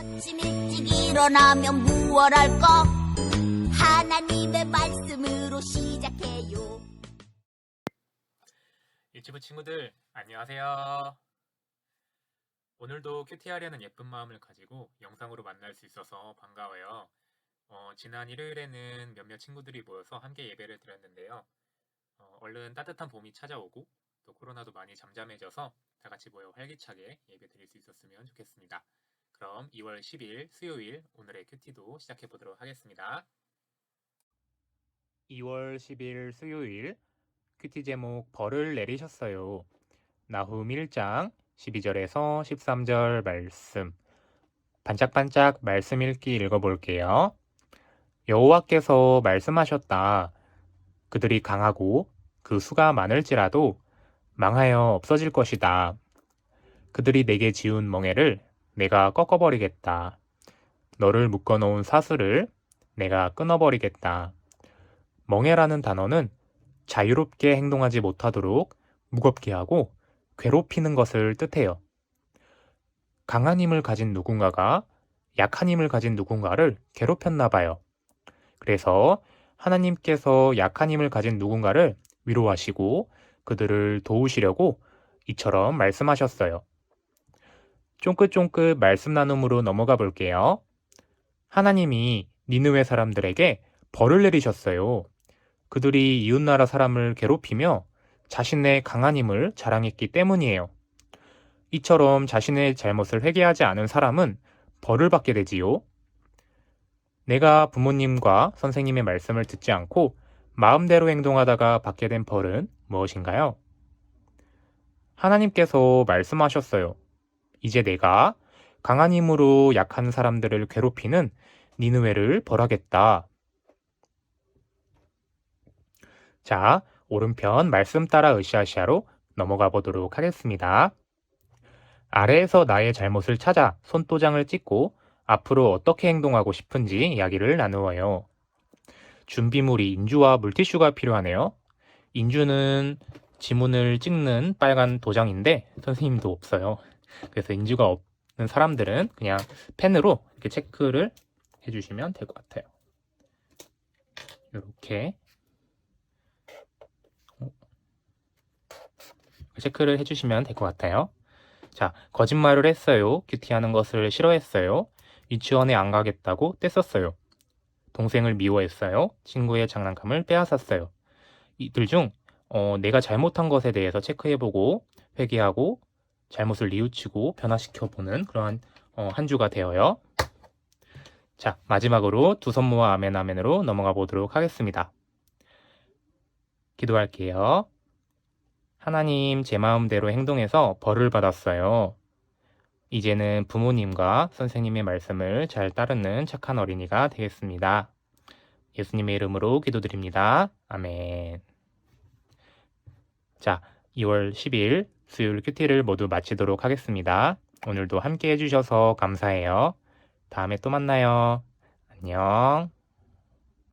아침 일찍 일어나면 무얼 할까? 하나님의 말씀으로 시작해요. 유튜브 친구들 안녕하세요. 오늘도 큐티하려는 예쁜 마음을 가지고 영상으로 만날 수 있어서 반가워요. 어, 지난 일요일에는 몇몇 친구들이 모여서 함께 예배를 드렸는데요. 어, 얼른 따뜻한 봄이 찾아오고 또 코로나도 많이 잠잠해져서 다 같이 모여 활기차게 예배 드릴 수 있었으면 좋겠습니다. 그럼 2월 10일 수요일 오늘의 큐티도 시작해 보도록 하겠습니다. 2월 10일 수요일 큐티 제목 벌을 내리셨어요. 나훔 1장 12절에서 13절 말씀. 반짝반짝 말씀 읽기 읽어볼게요. 여호와께서 말씀하셨다. 그들이 강하고 그 수가 많을지라도 망하여 없어질 것이다. 그들이 내게 지운 멍에를 내가 꺾어버리겠다. 너를 묶어놓은 사슬을 내가 끊어버리겠다. 멍에라는 단어는 자유롭게 행동하지 못하도록 무겁게 하고 괴롭히는 것을 뜻해요. 강한 힘을 가진 누군가가 약한 힘을 가진 누군가를 괴롭혔나 봐요. 그래서 하나님께서 약한 힘을 가진 누군가를 위로하시고 그들을 도우시려고 이처럼 말씀하셨어요. 쫑긋쫑긋 말씀 나눔으로 넘어가 볼게요. 하나님이 니느웨 사람들에게 벌을 내리셨어요. 그들이 이웃나라 사람을 괴롭히며 자신의 강한 힘을 자랑했기 때문이에요. 이처럼 자신의 잘못을 회개하지 않은 사람은 벌을 받게 되지요. 내가 부모님과 선생님의 말씀을 듣지 않고 마음대로 행동하다가 받게 된 벌은 무엇인가요? 하나님께서 말씀하셨어요. 이제 내가 강한 힘으로 약한 사람들을 괴롭히는 니느웨를 벌하겠다. 자, 오른편 말씀 따라 으쌰으쌰로 넘어가 보도록 하겠습니다. 아래에서 나의 잘못을 찾아 손도장을 찍고 앞으로 어떻게 행동하고 싶은지 이야기를 나누어요. 준비물이 인주와 물티슈가 필요하네요. 인주는 지문을 찍는 빨간 도장인데 선생님도 없어요. 그래서 인주가 없는 사람들은 그냥 펜으로 이렇게 체크를 해주시면 될 것 같아요. 이렇게 체크를 해주시면 될 것 같아요. 자, 거짓말을 했어요. 큐티하는 것을 싫어했어요. 유치원에 안 가겠다고 떼썼어요. 동생을 미워했어요. 친구의 장난감을 빼앗았어요. 이들 중 어, 내가 잘못한 것에 대해서 체크해보고 회개하고 잘못을 뉘우치고 변화시켜 보는 그러한 어, 한 주가 되어요. 자, 마지막으로 두손 모아 아멘 아멘으로 넘어가 보도록 하겠습니다. 기도할게요. 하나님 제 마음대로 행동해서 벌을 받았어요. 이제는 부모님과 선생님의 말씀을 잘 따르는 착한 어린이가 되겠습니다. 예수님의 이름으로 기도드립니다. 아멘. 자, 2월 10일 수요일 큐티를 모두 마치도록 하겠습니다. 오늘도 함께 해주셔서 감사해요. 다음에 또 만나요. 안녕.